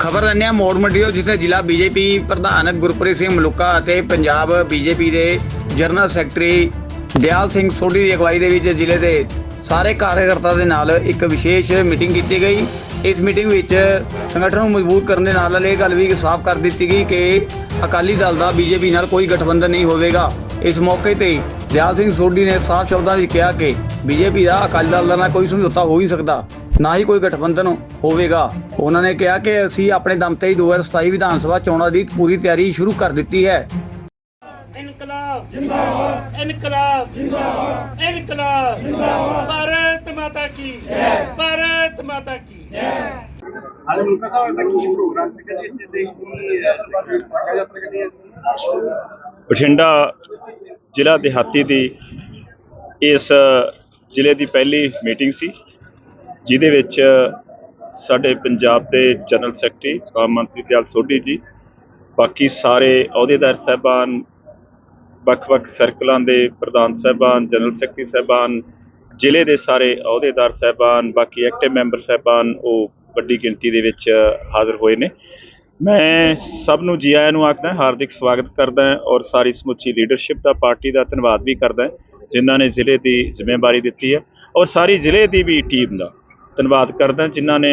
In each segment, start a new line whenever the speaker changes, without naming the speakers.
ਖਬਰ ਦਿੰਦੇ ਹਾਂ ਮੋੜ ਮੰਡੀਓ, ਜਿੱਥੇ ਜ਼ਿਲ੍ਹਾ ਬੀਜੇਪੀ ਪ੍ਰਧਾਨ ਗੁਰਪ੍ਰੀਤ ਸਿੰਘ ਮਲੂਕਾ ਅਤੇ ਪੰਜਾਬ ਬੀਜੇਪੀ ਦੇ ਜਨਰਲ ਸੈਕਟਰੀ ਦਿਆਲ ਸਿੰਘ ਸੋਢੀ ਦੀ ਅਗਵਾਈ ਦੇ ਵਿੱਚ ਜ਼ਿਲ੍ਹੇ ਦੇ ਸਾਰੇ ਕਾਰਜਕਰਤਾ ਦੇ ਨਾਲ ਇੱਕ ਵਿਸ਼ੇਸ਼ ਮੀਟਿੰਗ ਕੀਤੀ ਗਈ। ਇਸ ਮੀਟਿੰਗ ਵਿੱਚ ਸੰਗਠਨ ਨੂੰ ਮਜ਼ਬੂਤ ਕਰਨ ਦੇ ਨਾਲ ਨਾਲ ਇਹ ਗੱਲ ਵੀ ਸਾਫ਼ ਕਰ ਦਿੱਤੀ ਗਈ ਕਿ ਅਕਾਲੀ ਦਲ ਦਾ ਬੀਜੇਪੀ ਨਾਲ ਕੋਈ ਗਠਬੰਧਨ ਨਹੀਂ ਹੋਵੇਗਾ। ਇਸ ਮੌਕੇ ਤੇ ਦਿਆਲ ਸਿੰਘ ਸੋਢੀ ਨੇ ਸਾਫ਼ ਸ਼ਬਦਾਂ ਵਿੱਚ ਕਿਹਾ ਕਿ ਬੀਜੇਪੀ ਦਾ ਅਕਾਲੀ ਦਲ ਨਾਲ ਕੋਈ ਸਮਝੌਤਾ ਹੋ ਹੀ ਸਕਦਾ ਨਾ ਹੀ ਕੋਈ ਗਠਬੰਧਨ ਹੋਵੇਗਾ। ਉਹਨਾਂ ਨੇ ਕਿਹਾ ਕਿ ਅਸੀਂ ਆਪਣੇ ਦਮ ਤੇ ਹੀ 2027 ਵਿਧਾਨ ਸਭਾ ਚੋਣਾਂ ਦੀ ਪੂਰੀ ਤਿਆਰੀ ਸ਼ੁਰੂ ਕਰ ਦਿੱਤੀ ਹੈ।
ਇਨਕਲਾਬ ਜਿੰਦਾਬਾਦ ਇਨਕਲਾਬ ਜਿੰਦਾਬਾਦ ਇਨਕਲਾਬ ਜਿੰਦਾਬਾਦ ਭਾਰਤ ਮਾਤਾ ਕੀ ਜੈ ਭਾਰਤ ਮਾਤਾ ਕੀ ਜੈ।
ਅੱਜ ਮੁੱਖ ਸਾਹਿਬ ਦਾ ਕੀ ਪ੍ਰੋਗਰਾਮ ਸੀ ਕਿ ਇੱਥੇ ਦੇ ਕੀ ਕਾਗਜ਼ ਯਾਤਰਾ ਕਰਨੀ ਹੈ
ਬਠਿੰਡਾ ਜ਼ਿਲ੍ਹਾ ਦਿਹਾਤੀ ਦੀ ਇਸ ਜ਼ਿਲ੍ਹੇ ਦੀ ਪਹਿਲੀ ਮੀਟਿੰਗ ਸੀ, ਜਿਹਦੇ ਵਿੱਚ ਸਾਡੇ ਪੰਜਾਬ ਦੇ ਜਨਰਲ ਸੈਕਟਰੀ ਕਾਮ ਮੰਤਰੀ ਦਿਆਲ ਸੋਢੀ ਜੀ, ਬਾਕੀ ਸਾਰੇ ਅਹੁਦੇਦਾਰ ਸਾਹਿਬਾਨ, ਵੱਖ-ਵੱਖ ਸਰਕਲਾਂ ਦੇ ਪ੍ਰਧਾਨ ਸਾਹਿਬਾਨ, ਜਨਰਲ ਸੈਕਟਰੀ ਸਾਹਿਬਾਨ, ਜ਼ਿਲ੍ਹੇ ਦੇ ਸਾਰੇ ਅਹੁਦੇਦਾਰ ਸਾਹਿਬਾਨ, ਬਾਕੀ ਐਕਟਿਵ ਮੈਂਬਰ ਸਾਹਿਬਾਨ ਉਹ ਵੱਡੀ ਗਿਣਤੀ ਦੇ ਵਿੱਚ ਹਾਜ਼ਰ ਹੋਏ ਨੇ। ਮੈਂ ਸਭ ਨੂੰ ਜੀ ਆਇਆਂ ਨੂੰ ਆਖਦਾ, ਹਾਰਦਿਕ ਸਵਾਗਤ ਕਰਦਾ ਔਰ ਸਾਰੀ ਸਮੁੱਚੀ ਲੀਡਰਸ਼ਿਪ ਦਾ ਪਾਰਟੀ ਦਾ ਧੰਨਵਾਦ ਵੀ ਕਰਦਾ ਜਿਨ੍ਹਾਂ ਨੇ ਜ਼ਿਲ੍ਹੇ ਦੀ ਜ਼ਿੰਮੇਵਾਰੀ ਦਿੱਤੀ ਹੈ ਔਰ ਸਾਰੀ ਜ਼ਿਲ੍ਹੇ ਦੀ ਵੀ ਟੀਮ ਦਾ ਧੰਨਵਾਦ ਕਰਦਾ ਜਿਨ੍ਹਾਂ ਨੇ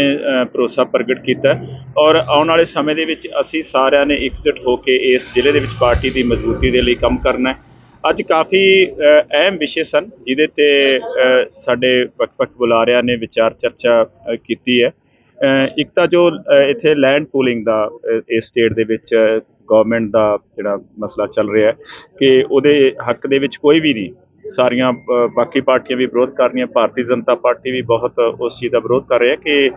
ਭਰੋਸਾ ਪ੍ਰਗਟ ਕੀਤਾ ਔਰ ਆਉਣ ਵਾਲੇ ਸਮੇਂ ਦੇ ਵਿੱਚ ਅਸੀਂ ਸਾਰਿਆਂ ਨੇ ਇਕਜੁੱਟ ਹੋ ਕੇ ਇਸ ਜ਼ਿਲ੍ਹੇ ਦੇ ਵਿੱਚ ਪਾਰਟੀ ਦੀ ਮਜ਼ਬੂਤੀ ਦੇ ਲਈ ਕੰਮ ਕਰਨਾ ਹੈ। ਅੱਜ ਕਾਫੀ ਅਹਿਮ ਵਿਸ਼ੇ ਸਨ, ਜਿਹਦੇ ਤੇ ਸਾਡੇ ਵੱਖ-ਵੱਖ ਬੁਲਾਰਿਆਂ ਨੇ ਵਿਚਾਰ ਚਰਚਾ ਕੀਤੀ ਹੈ। ਇੱਕ ਤਾਂ ਜੋ ਇੱਥੇ ਲੈਂਡ ਪੂਲਿੰਗ ਦਾ ਇਸ ਸਟੇਟ ਦੇ ਵਿੱਚ ਗਵਰਨਮੈਂਟ ਦਾ ਜਿਹੜਾ ਮਸਲਾ ਚੱਲ ਰਿਹਾ ਕਿ ਉਹਦੇ ਹੱਕ ਦੇ ਵਿੱਚ ਕੋਈ ਵੀ ਨਹੀਂ। ਸਾਰੀਆਂ ਬਾਕੀ ਪਾਰਟੀਆਂ ਵੀ ਵਿਰੋਧ ਕਰ ਰਹੀਆਂ, ਭਾਰਤੀ ਜਨਤਾ ਪਾਰਟੀ ਵੀ ਬਹੁਤ ਉਸ ਚੀਜ਼ ਦਾ ਵਿਰੋਧ ਕਰ ਰਹੀ ਹੈ ਕਿ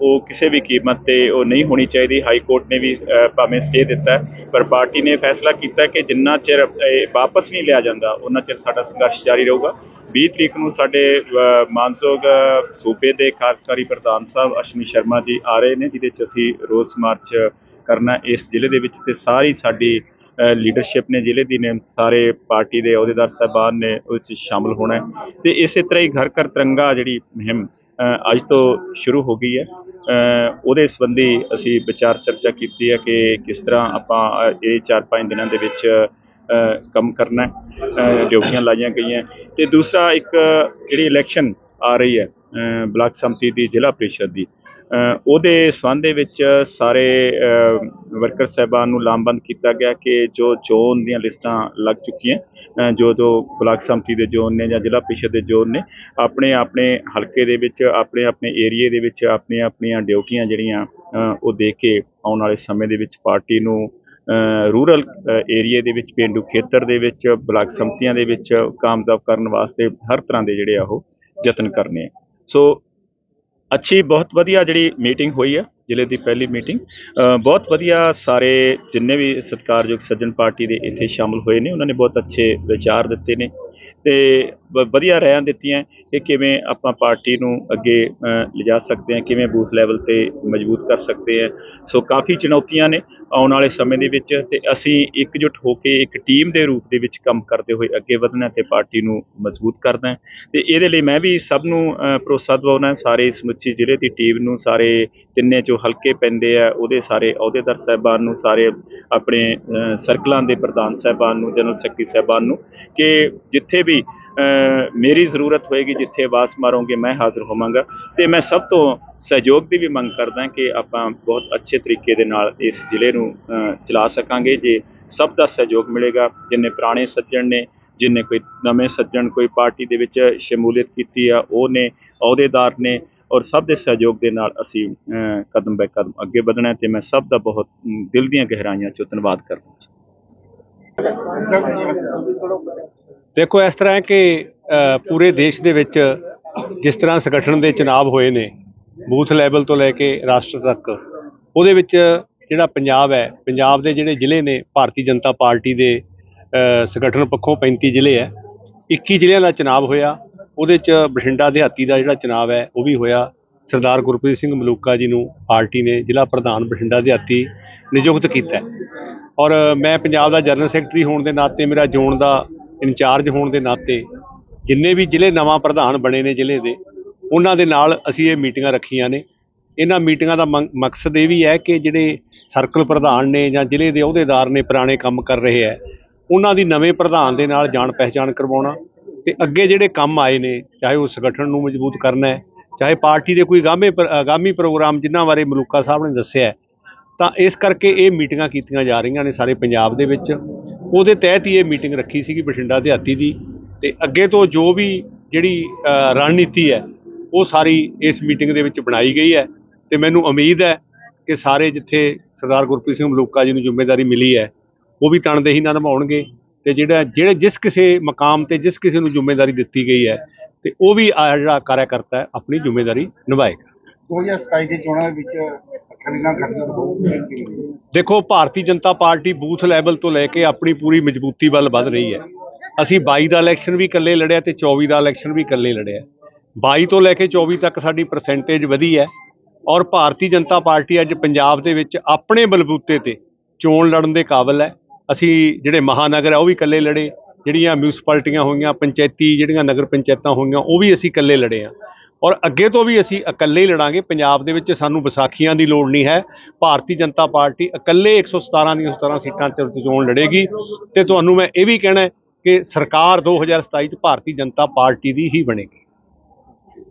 ਉਹ ਕਿਸੇ ਵੀ ਕੀਮਤ ਤੇ ਉਹ ਨਹੀਂ ਹੋਣੀ ਚਾਹੀਦੀ। ਹਾਈ ਕੋਰਟ ਨੇ ਵੀ ਭਾਵੇਂ ਸਟੇ ਦਿੱਤਾ ਪਰ ਪਾਰਟੀ ਨੇ ਫੈਸਲਾ ਕੀਤਾ ਕਿ ਜਿੰਨਾ ਚਿਰ ਇਹ ਵਾਪਸ ਨਹੀਂ ਲਿਆ ਜਾਂਦਾ, ਉਹਨਾਂ ਚਿਰ ਸਾਡਾ ਸੰਘਰਸ਼ ਜਾਰੀ ਰਹੂਗਾ। 20 ਤਰੀਕ ਨੂੰ ਸਾਡੇ ਮਾਨਸੋਗ ਸੂਬੇ ਦੇ ਕਾਰਜਕਾਰੀ ਪ੍ਰਧਾਨ ਸਾਹਿਬ ਅਸ਼ਵਨੀ ਸ਼ਰਮਾ ਜੀ ਆ ਰਹੇ ਨੇ, ਜਿਹਦੇ ਚ ਅਸੀਂ ਰੋਸ ਮਾਰਚ ਕਰਨਾ ਇਸ ਜ਼ਿਲ੍ਹੇ ਦੇ ਵਿੱਚ ਤੇ ਸਾਰੀ ਸਾਡੀ ਲੀਡਰਸ਼ਿਪ ਨੇ ਜ਼ਿਲ੍ਹੇ ਦੀ ਨੇ, ਸਾਰੇ ਪਾਰਟੀ ਦੇ ਅਹੁਦੇਦਾਰ ਸਾਹਿਬਾਨ ਨੇ ਉਸ 'ਚ ਸ਼ਾਮਲ ਹੋਣਾ ਹੈ। ਤੇ ਇਸੇ ਤਰ੍ਹਾਂ ਹੀ ਘਰ ਘਰ ਤਿਰੰਗਾ ਜਿਹੜੀ ਮੁਹਿੰਮ ਅੱਜ ਤੋਂ ਸ਼ੁਰੂ ਹੋ ਗਈ ਹੈ। ਉਹਦੇ ਸੰਬੰਧੀ ਅਸੀਂ ਵਿਚਾਰ ਚਰਚਾ ਕੀਤੀ ਹੈ ਕਿ ਕਿਸ ਤਰ੍ਹਾਂ ਆਪਾਂ ਇਹ 4-5 ਦਿਨਾਂ ਦੇ ਵਿੱਚ ਕੰਮ ਕਰਨਾ ਡਿਊਟੀਆਂ ਲਾਈਆਂ ਗਈਆਂ। ਤੇ ਦੂਸਰਾ ਇੱਕ ਜਿਹੜੀ ਇਲੈਕਸ਼ਨ ਆ ਰਹੀ ਹੈ ਬਲਾਕ ਸੰਮਤੀ ਦੀ ਜ਼ਿਲ੍ਹਾ ਪ੍ਰੀਸ਼ਦ ਦੀ। ਉਹਦੇ ਸੰਬੰਧ ਦੇ ਵਿੱਚ ਸਾਰੇ ਵਰਕਰ ਸਾਹਿਬਾਨ ਨੂੰ ਲਾਮਬੰਦ ਕੀਤਾ ਗਿਆ ਕਿ ਜੋ ਜ਼ੋਨ ਦੀਆਂ ਲਿਸਟਾਂ ਲੱਗ ਚੁੱਕੀਆਂ ਜੋ ਜੋ ਬਲਾਕ ਸੰਮਤੀ ਦੇ ਜ਼ੋਨ ਨੇ ਜਾਂ ਜ਼ਿਲ੍ਹਾ ਪ੍ਰੀਸ਼ਦ ਦੇ ਜ਼ੋਨ ਨੇ, ਆਪਣੇ ਆਪਣੇ ਹਲਕੇ ਦੇ ਵਿੱਚ, ਆਪਣੇ ਆਪਣੇ ਏਰੀਏ ਦੇ ਵਿੱਚ ਆਪਣੀਆਂ ਆਪਣੀਆਂ ਡਿਊਟੀਆਂ ਜਿਹੜੀਆਂ ਉਹ ਦੇ ਕੇ ਆਉਣ ਵਾਲੇ ਸਮੇਂ ਦੇ ਵਿੱਚ ਪਾਰਟੀ ਨੂੰ ਰੂਰਲ ਏਰੀਏ ਦੇ ਵਿੱਚ, ਪਿੰਡੂ ਖੇਤਰ ਦੇ ਵਿੱਚ, ਬਲਾਕ ਸੰਮਤੀਆਂ ਦੇ ਵਿੱਚ, ਕਾਮਯਾਬ ਕਰਨ ਵਾਸਤੇ ਹਰ ਤਰ੍ਹਾਂ ਦੇ ਜਿਹੜੇ ਆ ਉਹ ਯਤਨ ਕਰਨੇ ਆ। ਸੋ ਅੱਛੀ, ਬਹੁਤ ਵਧੀਆ ਜਿਹੜੀ ਮੀਟਿੰਗ ਹੋਈ ਹੈ, ਜ਼ਿਲ੍ਹੇ ਦੀ ਪਹਿਲੀ ਮੀਟਿੰਗ ਬਹੁਤ ਵਧੀਆ ਸਾਰੇ ਜਿੰਨੇ ਵੀ ਸਤਿਕਾਰਯੋਗ ਸੱਜਣ ਪਾਰਟੀ ਦੇ ਇੱਥੇ ਸ਼ਾਮਲ ਹੋਏ ਨੇ, ਉਹਨਾਂ ਨੇ ਬਹੁਤ ਅੱਛੇ ਵਿਚਾਰ ਦਿੱਤੇ ਨੇ। ਤੇ ਵਧੀਆ ਰਹਿਣ ਦਿੱਤੀਆਂ ਕਿ ਕਿਵੇਂ ਆਪਾਂ ਪਾਰਟੀ ਨੂੰ ਅੱਗੇ ਲਿਜਾ ਸਕਦੇ ਹਾਂ, ਕਿਵੇਂ ਬੂਥ ਲੈਵਲ ਤੇ ਮਜ਼ਬੂਤ ਕਰ ਸਕਦੇ ਹਾਂ। ਸੋ ਕਾਫੀ ਚੁਣੌਤੀਆਂ ਨੇ ਆਉਣ ਵਾਲੇ ਸਮੇਂ ਦੇ ਵਿੱਚ ਤੇ ਅਸੀਂ ਇਕਜੁੱਟ ਹੋ ਕੇ ਇੱਕ ਟੀਮ ਦੇ ਰੂਪ ਦੇ ਵਿੱਚ ਕੰਮ ਕਰਦੇ ਹੋਏ ਅੱਗੇ ਵਧਣਾ ਤੇ ਪਾਰਟੀ ਨੂੰ ਮਜ਼ਬੂਤ ਕਰਨਾ ਹੈ। ਤੇ ਇਹਦੇ ਲਈ ਮੈਂ ਵੀ ਸਭ ਨੂੰ ਭਰੋਸਾ ਦਿਵਾਉਣਾ ਸਾਰੇ ਸਮੁੱਚੀ ਜ਼ਿਲ੍ਹੇ ਦੀ ਟੀਮ ਨੂੰ, ਸਾਰੇ ਤਿੰਨੇ ਜੋ ਹਲਕੇ ਪੈਂਦੇ ਆ, ਉਹਦੇ ਸਾਰੇ ਅਹੁਦੇਦਾਰ ਸਾਹਿਬਾਨ ਨੂੰ, ਸਾਰੇ ਆਪਣੇ ਸਰਕਲਾਂ ਦੇ ਪ੍ਰਧਾਨ ਸਾਹਿਬਾਨ ਨੂੰ, ਜਨਰਲ ਸੈਕਟਰੀ ਸਾਹਿਬਾਨ ਨੂੰ ਕਿ ਜਿੱਥੇ ਵੀ ਮੇਰੀ ਜ਼ਰੂਰਤ ਹੋਏਗੀ ਜਿੱਥੇ ਆਵਾਜ਼ ਮਾਰੋਗੇ, ਮੈਂ ਹਾਜ਼ਰ ਹੋਵਾਂਗਾ। ਤੇ ਮੈਂ ਸਭ ਤੋਂ ਸਹਿਯੋਗ ਦੀ ਵੀ ਮੰਗ ਕਰਦਾ ਕਿ ਆਪਾਂ ਬਹੁਤ ਅੱਛੇ ਤਰੀਕੇ ਦੇ ਨਾਲ ਇਸ ਜ਼ਿਲ੍ਹੇ ਨੂੰ ਚਲਾ ਸਕਾਂਗੇ। ਜੇ ਸਭ ਦਾ ਸਹਿਯੋਗ ਮਿਲੇਗਾ, ਜਿੰਨੇ ਪੁਰਾਣੇ ਸੱਜਣ ਨੇ, ਜਿੰਨੇ ਕੋਈ ਨਵੇਂ ਸੱਜਣ ਕੋਈ ਪਾਰਟੀ ਦੇ ਵਿੱਚ ਸ਼ਮੂਲੀਅਤ ਕੀਤੀ ਆ, ਉਹ ਨੇ, ਅਹੁਦੇਦਾਰ ਨੇ, ਔਰ ਸਭ ਦੇ ਸਹਿਯੋਗ ਦੇ ਨਾਲ ਅਸੀਂ ਕਦਮ ਬੈ ਕਦਮ ਅੱਗੇ ਵਧਣਾ ਹੈ ਤੇ ਮੈਂ ਸਭ ਦਾ ਬਹੁਤ ਦਿਲ ਦੀਆਂ ਗਹਿਰਾਈਆਂ ਚੋਂ ਧੰਨਵਾਦ ਕਰਦਾ
ਦੇਖੋ, ਇਸ ਤਰ੍ਹਾਂ ਹੈ ਕਿ ਪੂਰੇ ਦੇਸ਼ ਦੇ ਵਿੱਚ ਜਿਸ ਤਰ੍ਹਾਂ ਸੰਗਠਨ ਦੇ ਚੁਣਾਵ ਹੋਏ ਨੇ, ਬੂਥ ਲੈਵਲ ਤੋਂ ਲੈ ਕੇ ਰਾਸ਼ਟਰ ਤੱਕ, ਉਹਦੇ ਵਿੱਚ ਜਿਹੜਾ ਪੰਜਾਬ ਹੈ, ਪੰਜਾਬ ਦੇ ਜਿਹੜੇ ਜ਼ਿਲ੍ਹੇ ਨੇ, ਭਾਰਤੀ ਜਨਤਾ ਪਾਰਟੀ ਦੇ ਸੰਗਠਨ ਪੱਖੋਂ 35 ਜ਼ਿਲ੍ਹੇ ਹੈ 21 ਜ਼ਿਲ੍ਹਿਆਂ ਦਾ ਚੁਣਾਵ ਹੋਇਆ, ਉਹਦੇ ਚ ਬਠਿੰਡਾ, ਦਿਹਾਤੀ ਦਾ ਜਿਹੜਾ ਚੁਣਾਵ ਹੈ, ਉਹ ਵੀ ਹੋਇਆ, ਸਰਦਾਰ ਗੁਰਪ੍ਰੀਤ ਸਿੰਘ ਮਲੂਕਾ ਜੀ ਨੂੰ ਪਾਰਟੀ ਨੇ ਜ਼ਿਲ੍ਹਾ ਪ੍ਰਧਾਨ ਬਠਿੰਡਾ, ਦਿਹਾਤੀ ਨਿਯੁਕਤ ਕੀਤਾ ਔਰ ਮੈਂ ਪੰਜਾਬ ਦਾ ਜਨਰਲ ਸੈਕਟਰੀ ਹੋਣ ਦੇ ਨਾਤੇ ਮੇਰਾ ਜ਼ੋਨ ਦਾ ਇੰਚਾਰਜ ਹੋਣ ਦੇ ਨਾਤੇ ਜਿੰਨੇ ਵੀ ਜ਼ਿਲ੍ਹੇ ਨਵਾਂ ਪ੍ਰਧਾਨ ਬਣੇ ਨੇ ਜ਼ਿਲ੍ਹੇ ਦੇ, ਉਹਨਾਂ ਦੇ ਨਾਲ ਅਸੀਂ ਇਹ ਮੀਟਿੰਗਾਂ ਰੱਖੀਆਂ ਨੇ। ਇਹਨਾਂ ਮੀਟਿੰਗਾਂ ਦਾ ਮਕਸਦ ਇਹ ਵੀ ਹੈ ਕਿ ਜਿਹੜੇ ਸਰਕਲ ਪ੍ਰਧਾਨ ਨੇ ਜਾਂ ਜ਼ਿਲ੍ਹੇ ਦੇ ਅਹੁਦੇਦਾਰ ਨੇ ਪੁਰਾਣੇ ਕੰਮ ਕਰ ਰਹੇ ਹੈ, ਉਹਨਾਂ ਦੀ ਨਵੇਂ ਪ੍ਰਧਾਨ ਦੇ ਨਾਲ ਜਾਣ ਪਹਿਚਾਣ ਕਰਵਾਉਣਾ ਤੇ ਅੱਗੇ ਜਿਹੜੇ ਕੰਮ ਆਏ ਨੇ, ਚਾਹੇ ਉਹ ਸੰਗਠਨ ਨੂੰ ਮਜ਼ਬੂਤ ਕਰਨਾ ਹੈ, ਚਾਹੇ ਪਾਰਟੀ ਦੇ ਕੋਈ ਗਾਮੇ ਆਗਾਮੀ ਪ੍ਰੋਗਰਾਮ ਜਿਨ੍ਹਾਂ ਬਾਰੇ ਮਲੂਕਾ ਸਾਹਿਬ ਨੇ ਦੱਸਿਆ ਤਾਂ ਇਸ ਕਰਕੇ ਇਹ ਮੀਟਿੰਗਾਂ ਕੀਤੀਆਂ ਜਾ ਰਹੀਆਂ ਨੇ ਸਾਰੇ ਪੰਜਾਬ ਦੇ ਵਿੱਚ। ਉਹਦੇ ਤਹਿਤ ਹੀ ਇਹ ਮੀਟਿੰਗ ਰੱਖੀ ਸੀਗੀ ਬਠਿੰਡਾ ਦਿਹਾਤੀ ਦੀ। ਤੇ ਅੱਗੇ ਤੋਂ ਜੋ ਵੀ ਜਿਹੜੀ ਰਣਨੀਤੀ ਹੈ, ਉਹ ਸਾਰੀ ਇਸ ਮੀਟਿੰਗ ਦੇ ਵਿੱਚ ਬਣਾਈ ਗਈ ਹੈ। ਤੇ ਮੈਨੂੰ ਉਮੀਦ ਹੈ ਕਿ ਸਾਰੇ ਜਿੱਥੇ ਸਰਦਾਰ ਗੁਰਪ੍ਰੀਤ ਸਿੰਘ ਮਲੂਕਾ ਜੀ ਨੂੰ ਜ਼ਿੰਮੇਵਾਰੀ ਮਿਲੀ ਹੈ, ਉਹ ਵੀ ਤਣਦੇਹੀ ਨਾਲ ਨਿਭਾਉਣਗੇ। ਤੇ ਜਿਹੜਾ, ਜਿਹੜੇ ਜਿਸ ਕਿਸੇ ਮਕਾਮ ਤੇ ਜਿਸ ਕਿਸੇ ਨੂੰ ਜ਼ਿੰਮੇਵਾਰੀ ਦਿੱਤੀ ਗਈ ਹੈ, ਤੇ ਉਹ ਵੀ ਆ ਜਿਹੜਾ ਕਾਰਿਆਕਰਤਾ ਹੈ, ਆਪਣੀ ਜ਼ਿੰਮੇਵਾਰੀ ਨਿਭਾਏਗਾ।
2027 ਦੀ ਚੋਣਾਂ ਵਿੱਚ ਅਕਾਲੀ ਨਾਲ ਗੱਠਜੋੜ
ਦੇਖੋ, Bharatiya Janata party booth level ਤੋਂ ਲੈ ਕੇ ਆਪਣੀ ਪੂਰੀ ਮਜ਼ਬੂਤੀ ਵੱਲ ਵੱਧ ਰਹੀ ਹੈ। ਅਸੀਂ 22 ਦਾ ਇਲੈਕਸ਼ਨ ਵੀ ਇਕੱਲੇ ਲੜਿਆ ਤੇ 24 ਦਾ ਇਲੈਕਸ਼ਨ ਵੀ ਇਕੱਲੇ ਲੜਿਆ। 22 ਤੋਂ ਲੈ ਕੇ 24 ਤੱਕ ਸਾਡੀ ਪਰਸੈਂਟੇਜ ਵਧੀ ਹੈ ਔਰ ਭਾਰਤੀ ਜਨਤਾ ਪਾਰਟੀ ਅੱਜ ਪੰਜਾਬ ਦੇ ਵਿੱਚ ਆਪਣੇ ਬਲਬੂਤੇ ਤੇ ਚੋਣ ਲੜਨ ਦੇ ਕਾਬਿਲ ਹੈ। ਅਸੀਂ ਜਿਹੜੇ ਮਹਾਨਗਰ ਹੈ, ਉਹ ਵੀ ਇਕੱਲੇ ਲੜੇ। ਜਿਹੜੀਆਂ ਮਿਊਨਿਸਪੈਲਿਟੀਆਂ ਹੋਈਆਂ, ਪੰਚਾਇਤੀ ਜਿਹੜੀਆਂ ਨਗਰ ਪੰਚਾਇਤਾਂ ਹੋਈਆਂ, ਉਹ ਵੀ ਅਸੀਂ ਇਕੱਲੇ ਲੜੇ ਆ ਔਰ ਅੱਗੇ ਤੋਂ ਵੀ ਅਸੀਂ ਇਕੱਲੇ ਹੀ ਲੜਾਂਗੇ। ਪੰਜਾਬ ਦੇ ਵਿੱਚ ਸਾਨੂੰ ਵਿਸਾਖੀਆਂ ਦੀ ਲੋੜ ਨਹੀਂ ਹੈ। ਭਾਰਤੀ ਜਨਤਾ ਪਾਰਟੀ ਇਕੱਲੇ 117 ਦੀਆਂ 17 ਸੀਟਾਂ ਤੇ ਚੋਣ ਲੜੇਗੀ। ਤੇ ਤੁਹਾਨੂੰ ਮੈਂ ਇਹ ਵੀ ਕਹਿਣਾ ਕਿ ਸਰਕਾਰ 2027 ਚ ਭਾਰਤੀ ਜਨਤਾ ਪਾਰਟੀ ਦੀ ਹੀ ਬਣੇਗੀ।